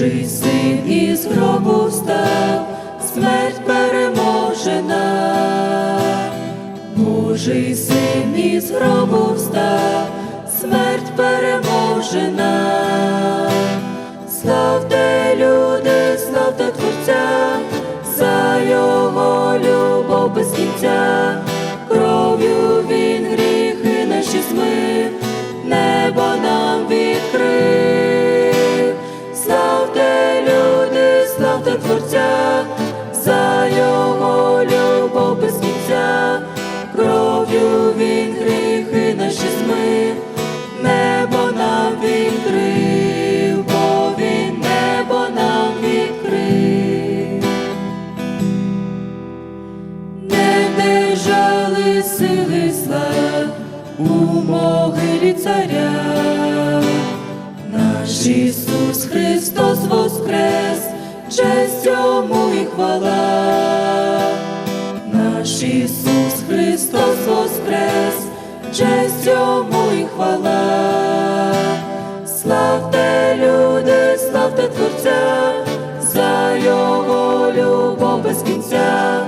Божий син із гробу встав, смерть переможена, Божий син із гробу встав, смерть переможена, славте люди, славте Творця, за його любов без кінця. Творця, за його любов без кінця, кров'ю він гріхи наші змив, небо нам відкрив, бо він небо нам відкрив. Не держали сили зла у могилі царя, наш Ісус Христос воскрес, честь йому і хвала, наш Ісус Христос воскрес, честь йому і хвала. Славте люди, славте Творця, за його любов без кінця,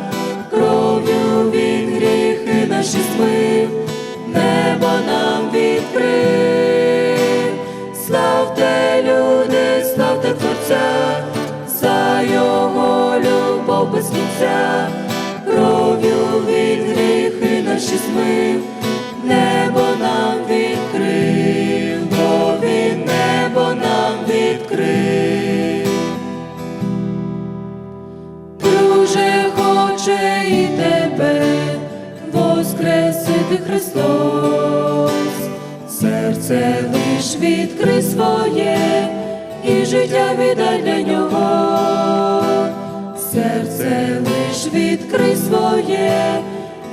кров'ю він гріхи наші змив, небо нам відкрив. Славте люди, славте Творця, без кінця, кров'ю він гріхи наші змив, небо нам відкрив, бо він небо нам відкрив. Друже, хоче і тебе воскресити Христос, серце лиш відкри своє і життя віддай для нього,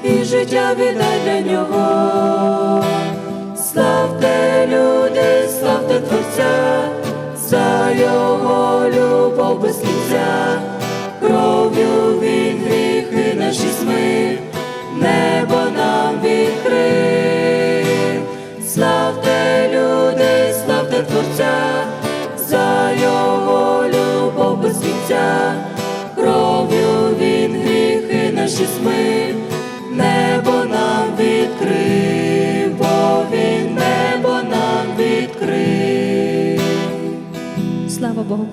і життя віддай для нього. Славте люди, славте Творця, за його любов без кінця, кров'ю він гріхи наші змив, небо нам відкрив. Славте люди, славте Творця, за його любов без кінця, кров'ю він гріхи наші змив небо нам відкрив, бо він небо нам відкрив. Слава Богу.